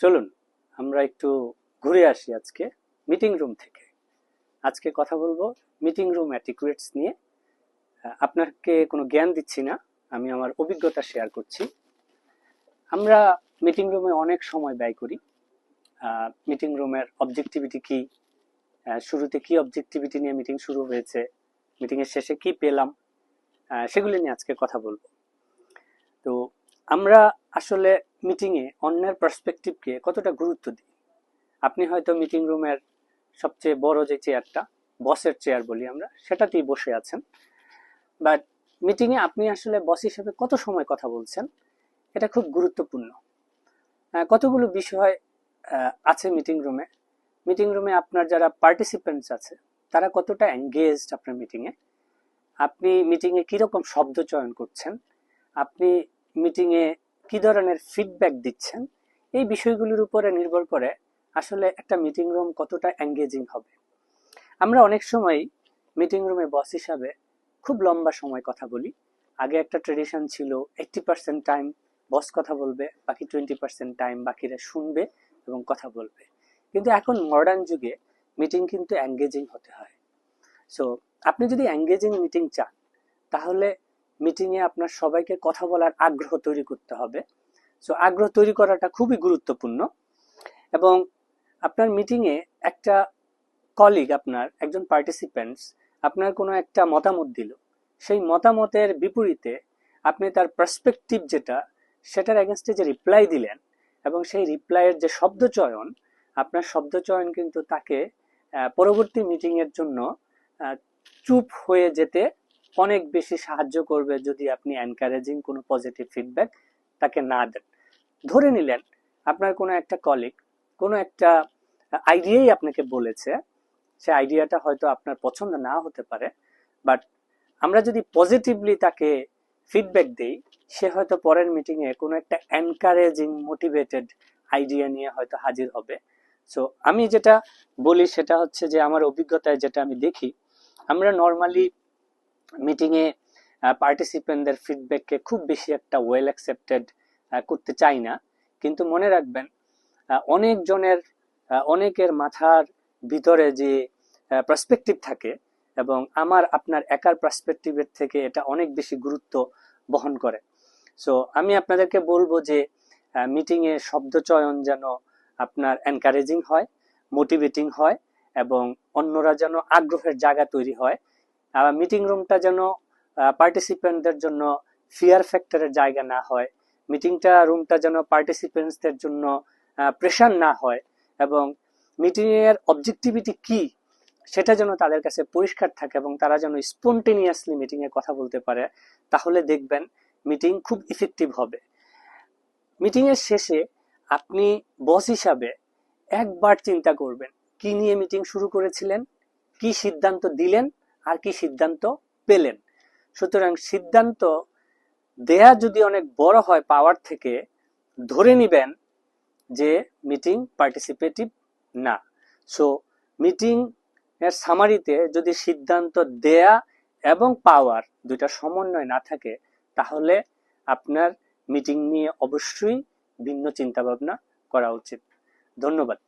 চলুন, আমরা একটু ঘুরে আসি আজকে মিটিং রুম থেকে। আজকে কথা বলব মিটিং রুম অ্যাটিকুয়েটস নিয়ে। আপনাকে কোনো জ্ঞান দিচ্ছি না, আমি আমার অভিজ্ঞতা শেয়ার করছি। আমরা মিটিং রুমে অনেক সময় ব্যয় করি। মিটিং রুমের অবজেক্টিভিটি কি? শুরুতে কি অবজেক্টিভিটি নিয়ে মিটিং শুরু হয়েছে? মিটিংয়ের শেষে কি পেলাম? সেগুলি নিয়ে আজকে কথা বলব। তো আমরা আসলে মিটিংয়ে অন্যের পার্সপেক্টিভকে কতটা গুরুত্ব দিই? আপনি হয়তো মিটিং রুমের সবচেয়ে বড় যে চেয়ারটা বসের চেয়ার বলি আমরা, সেটাতেই বসে আছেন। বাট মিটিংয়ে আপনি আসলে বস হিসেবে কত সময় কথা বলছেন, এটা খুব গুরুত্বপূর্ণ। কতগুলো বিষয় আছে মিটিং রুমে মিটিং রুমে আপনার যারা পার্টিসিপেন্টস আছে, তারা কতটা এঙ্গেজড আপনার মিটিংয়ে আপনি মিটিংয়ে কীরকম শব্দ চয়ন করছেন? আপনি মিটিংয়ে কী ধরনের ফিডব্যাক দিচ্ছেন, এই বিষয়গুলির উপরে নির্ভর করে আসলে একটা মিটিং রুম কতটা এঙ্গেজিং হবে। আমরা অনেক সময় মিটিং রুমে বস হিসাবে খুব লম্বা সময় কথা বলি। আগে একটা ট্রেডিশন ছিল এইট্টি পার্সেন্ট টাইম বস কথা বলবে, বাকি টোয়েন্টি পার্সেন্ট টাইম বাকিরা শুনবে এবং কথা বলবে। কিন্তু এখন মডার্ন যুগে মিটিং কিন্তু এঙ্গেজিং হতে হয়। সো আপনি যদি এঙ্গেজিং মিটিং চান, তাহলে মিটিংয়ে আপনার সবাইকে কথা বলার আগ্রহ তৈরি করতে হবে। সো আগ্রহ তৈরি করাটা খুবই গুরুত্বপূর্ণ। এবং আপনার মিটিংয়ে একটা কলিগ আপনার, একজন পার্টিসিপেন্টস আপনার কোনো একটা মতামত দিল। সেই মতামতের বিপরীতে আপনি তার পার্সপেক্টিভ যেটা, সেটার এগেনস্টে যে রিপ্লাই দিলেন এবং সেই রিপ্লাইয়ের যে শব্দ চয়ন, আপনার শব্দ চয়ন কিন্তু তাকে পরবর্তী মিটিংয়ের জন্য চুপ হয়ে যেতে অনেক বেশি সাহায্য করবে যদি আপনি এনকারেজিং কোনো পজিটিভ ফিডব্যাক তাকে না দেন। ধরে নিলেন আপনার কোনো একটা কলিগ কোনো একটা আইডিয়াই আপনাকে বলেছে, সে আইডিয়াটা হয়তো আপনার পছন্দ না হতে পারে বাট আমরা যদি পজিটিভলি তাকে ফিডব্যাক দেই, সে হয়তো পরের মিটিংয়ে কোনো একটা এনকারেজিং মোটিভেটেড আইডিয়া নিয়ে হয়তো হাজির হবে। সো আমি যেটা বলি সেটা হচ্ছে যে আমার অভিজ্ঞতায় যেটা আমি দেখি, আমরা নর্মালি মিটিংয়ে পার্টিসিপেন্টদের ফিডব্যাককে খুব বেশি একটা ওয়েল অ্যাকসেপ্টেড করতে চাই না। কিন্তু মনে রাখবেন অনেকজনের অনেকের মাথার ভিতরে যে পার্সপেক্টিভ থাকে এবং আমার, আপনার একার পার্সপেক্টিভের থেকে এটা অনেক বেশি গুরুত্ব বহন করে। সো আমি আপনাদেরকে বলব যে মিটিংয়ে শব্দ চয়ন যেন আপনার এনকারেজিং হয় মোটিভেটিং হয় এবং অন্যরা যেন আগ্রহের জায়গা তৈরি হয় মিটিং রুমটা যেন পার্টিসিপেন্টদের জন্য ফিয়ার ফ্যাক্টরের জায়গা না হয় মিটিংটা রুমটা যেন পার্টিসিপেন্টসদের জন্য প্রেশার না হয় এবং মিটিংয়ের অবজেক্টিভিটি কি সেটা যেন তাদের কাছে পরিষ্কার থাকে এবং তারা যেন স্পন্টেনিয়াসলি মিটিংয়ে কথা বলতে পারে, তাহলে দেখবেন মিটিং খুব ইফেক্টিভ হবে। মিটিংয়ের শেষে আপনি বস হিসাবে একবার চিন্তা করবেন, কি নিয়ে মিটিং শুরু করেছিলেন, কি সিদ্ধান্ত দিলেন আর কি সিদ্ধান্ত পেলেন? সুতরাং সিদ্ধান্ত দেয়া যদি অনেক বড় হয় পাওয়ার থেকে, ধরে নিবেন যে মিটিং পার্টিসিপেটিভ না। সো মিটিং এর সামারিতে যদি সিদ্ধান্ত দেয়া এবং পাওয়ার দুইটা সমন্বয় না থাকে, তাহলে আপনার মিটিং নিয়ে অবশ্যই ভিন্ন চিন্তা ভাবনা করা উচিত। ধন্যবাদ।